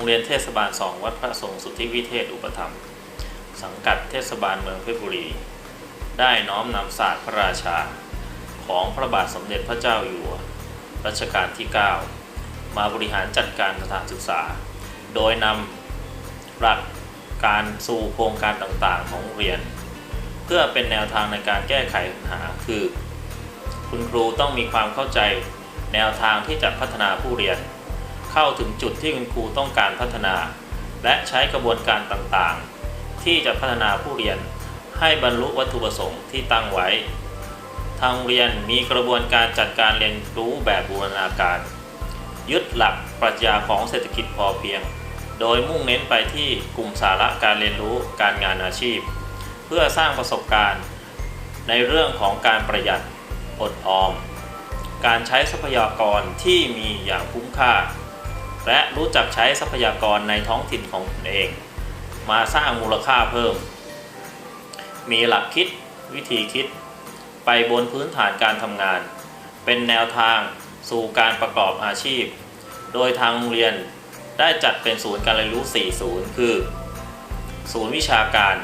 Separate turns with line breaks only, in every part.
รงเรียนเทศบาล2วัดพระสงฆ์สุทธิวิเทศอุปถัมสังกัดเทศบาลเมืองเพชรบุรี ได้น้อมนำศาสตร์พระราชา ของพระบาทสมเด็จพระเจ้าอยู่หัวรัชกาลที่ 9 มาบริหารจัดการสถานศึกษา โดยนำหลักการสู่โครงการต่างๆของโรงเรียน เพื่อเป็นแนวทางในการแก้ไขปัญหาคือ คุณครูต้องมีความเข้าใจแนวทางที่จะพัฒนาผู้เรียน เข้าถึงจุดที่คุณครูต้องการพัฒนา และใช้กระบวนการต่างๆ ที่จะพัฒนาผู้เรียนให้บรรลุวัตถุประสงค์ที่ตั้งไว้ ทางเรียนมีกระบวนการจัดการเรียนรู้แบบบูรณาการ ยึดหลักปรัชญาของเศรษฐกิจพอเพียง โดยมุ่งเน้นไปที่กลุ่มสาระการเรียนรู้การงานอาชีพ เพื่อสร้างประสบการณ์ในเรื่องของการประหยัดอดออม การใช้ทรัพยากรที่มีอย่างคุ้มค่า และรู้จักใช้ทรัพยากรในท้องถิ่นของตนเอง มาสร้างมูลค่าเพิ่ม มีหลักคิดวิธีคิด ไปบนพื้นฐานการทำงาน เป็นแนวทางสู่การประกอบอาชีพ โดยทางโรงเรียนได้จัดเป็นศูนย์การเรียนรู้ 4 ศูนย์คือ ศูนย์วิชาการ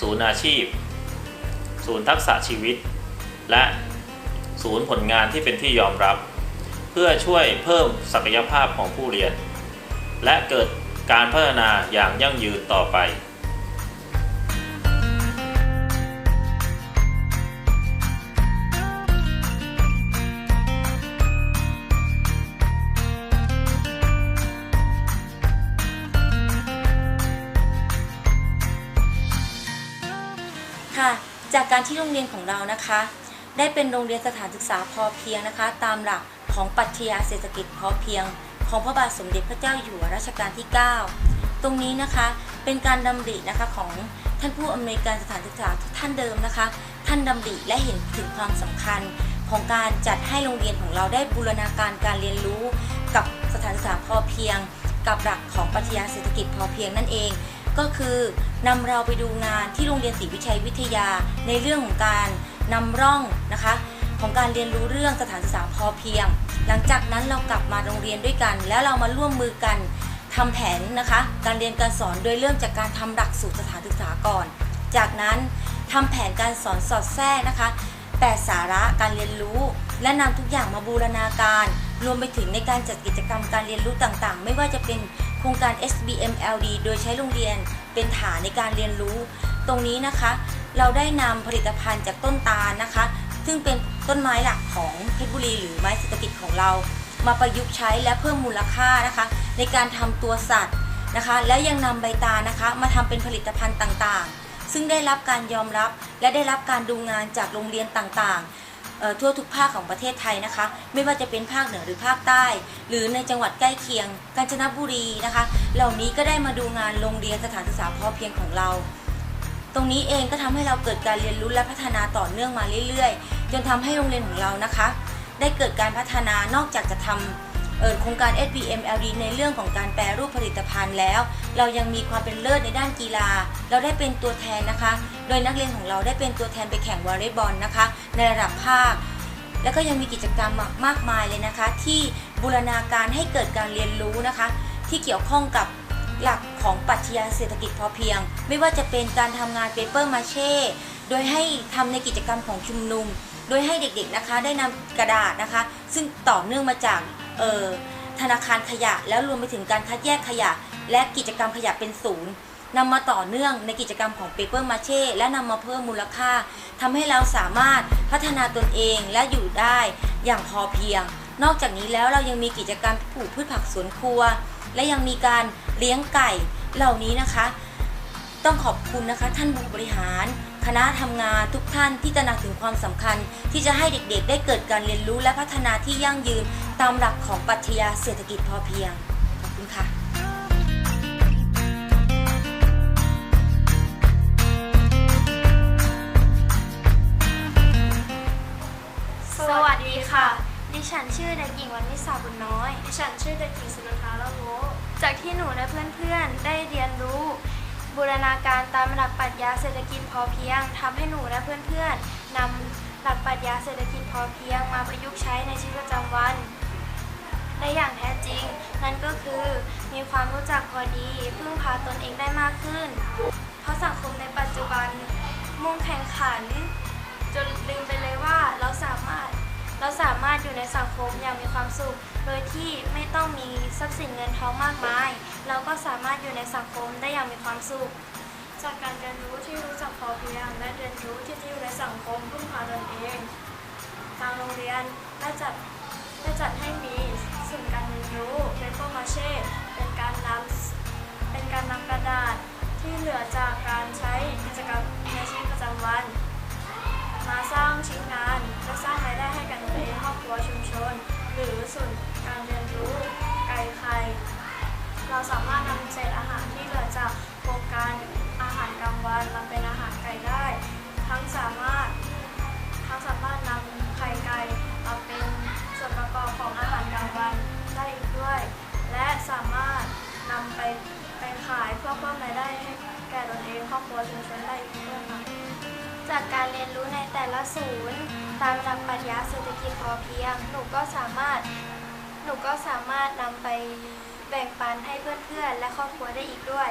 ศูนย์อาชีพ ศูนย์ทักษะชีวิต และศูนย์ผลงานที่เป็นที่ยอมรับ เพื่อช่วยเพิ่มศักยภาพของผู้เรียน และเกิดการพัฒนาอย่างยั่งยืนต่อไป
ค่ะ จากการที่โรงเรียนของเรานะคะ ได้เป็นโรงเรียนสถานศึกษาพอเพียงนะคะ ตามหลัก ของปรัชญาเศรษฐกิจพอเพียง ของพระบาทสมเด็จพระเจ้าอยู่หัวรัชกาลที่ 9 ตรงนี้นะคะเป็นการดำรินะคะของท่านผู้อำนวยการสถานศึกษาท่านเดิมนะคะ ท่านดำริและเห็นถึงความสำคัญของการจัดให้โรงเรียนของเราได้บูรณาการการเรียนรู้กับสถานศึกษาพอเพียง กับหลักของปรัชญาเศรษฐกิจพอเพียงนั่นเอง ก็คือนำเราไปดูงานที่โรงเรียนศรีวิชัยวิทยาในเรื่องของการนำร่องนะคะ ของการเรียนรู้เรื่องสถานศึกษาพอเพียง หลังจากนั้นเรากลับมาโรงเรียนด้วยกัน แล้วเรามาร่วมมือกันทำแผนนะคะ การเรียนการสอนโดยเริ่มจากการทำหลักสูตรสถานศึกษาก่อน จากนั้นทำแผนการสอนสอดแทรกนะคะแต่สาระการเรียนรู้ และนำทุกอย่างมาบูรณาการ รวมไปถึงในการจัดกิจกรรมการเรียนรู้ต่างๆ ไม่ว่าจะเป็นโครงการ SBMLD โดยใช้โรงเรียนเป็นฐานในการเรียนรู้ ตรงนี้นะคะ เราได้นำผลิตภัณฑ์จากต้นตาลนะคะ ซึ่งเป็น ต้นไม้หลักของเพชรบุรี หรือไม้เศรษฐกิจของเรา มาประยุกต์ใช้และเพิ่มมูลค่านะคะ ในการทำตัวสัตว์นะคะ แล้วยังนำใบตานะคะ มาทำเป็นผลิตภัณฑ์ต่างๆ ซึ่งได้รับการยอมรับและได้รับการดูงานจากโรงเรียนต่างๆทั่วทุกภาคของประเทศไทยนะคะ ไม่ว่าจะเป็นภาคเหนือหรือภาคใต้ หรือในจังหวัดใกล้เคียง กาญจนบุรีนะคะ เหล่านี้ก็ได้มาดูงานโรงเรียนสถานศึกษาพอเพียงของเรา ตรงนี้เองก็ทำให้เราเกิดการเรียนรู้และพัฒนาต่อเนื่องมาเรื่อย ๆ จนทำให้โรงเรียนของเรานะคะ ได้เกิดการพัฒนานอกจากจะทำโครงการ SBMLD ในเรื่องของการแปรรูปผลิตภัณฑ์แล้ว เรายังมีความเป็นเลิศในด้านกีฬา เราได้เป็นตัวแทนนะคะ โดยนักเรียนของเราได้เป็นตัวแทนไปแข่งวอลเลย์บอลนะคะ ในระดับภาค แล้วก็ยังมีกิจกรรมมากมายเลยนะคะ ที่บูรณาการให้เกิดการเรียนรู้นะคะ ที่เกี่ยวข้องกับหลักของปรัชญาเศรษฐกิจพอเพียง ไม่ว่าจะเป็นการทำงานเปเปอร์มาเช่ โดยให้ทำในกิจกรรมของชุมนุม โดยให้เด็กๆนะคะได้นำกระดาษนะคะ ซึ่งต่อเนื่องมาจากธนาคารขยะ แล้วรวมไปถึงการคัดแยกขยะ และกิจกรรมขยะเป็นศูนย์นำมาต่อเนื่องในกิจกรรมของเปเปอร์มาเช่และนำมาเพิ่มมูลค่าทำให้เราสามารถพัฒนาตนเองและอยู่ได้อย่างพอเพียง นอกจากนี้แล้วเรายังมีกิจกรรมปลูกพืชผักสวนครัว และยังมีการเลี้ยงไก่เหล่านี้นะคะ ต้องขอบคุณนะคะท่านผู้บริหาร คณะทำงานทุกท่านที่จะนำถึงความสำคัญ ที่จะให้เด็กๆ ได้เกิดการเรียนรู้และพัฒนาที่ยั่งยืน ตามหลักของปรัชญาเศรษฐกิจพอเพียง ขอบคุณค่ะ
สวัสดีค่ะ ดิฉันชื่อเด็กหญิงวันวิสาบุญน้อย ดิฉันชื่อเด็กหญิงสุนันทาละโวจากที่หนูและเพื่อนๆ ได้เรียนรู้ บูรณาการตามหลักปรัชญาเศรษฐกิจพอเพียงทำให้หนูและเพื่อนๆนำหลักปรัชญาเศรษฐกิจพอเพียงมาประยุกต์ใช้ในชีวิตประจำวันได้อย่างแท้จริง นั่นก็คือมีความรู้จักพอดีพึ่งพาตนเองได้มากขึ้น เพราะสังคมในปัจจุบันมุ่งแข่งขัน จนลืมไปเลยว่าเราสามารถเราสามารถอยู่ในสังคมอย่างมีความสุข โดยที่ไม่ต้องมีทรัพย์สินเงินทองมากมาย เราก็สามารถอยู่ในสังคมได้อย่างมีความสุข จากการเรียนรู้ที่รู้จักพอเพียง และเรียนรู้ที่จะอยู่ในสังคมพึ่งพาตนเอง ทางโรงเรียนได้จัดได้จัดให้มีศูนย์การเรียนรู้เปเปอร์มาเช่ เป็นการนำเป็นการนำกระดาษที่เหลือจากการใช้กิจกรรม ละศูนย์ตามหลักปรัชญาเศรษฐกิจพอเพียง หนูก็สามารถหนูก็สามารถนำไปแบ่งปันให้เพื่อนๆ และครอบครัวได้อีกด้วย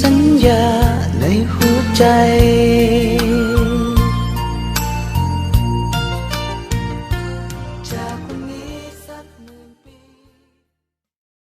สัญญาในหัวใจ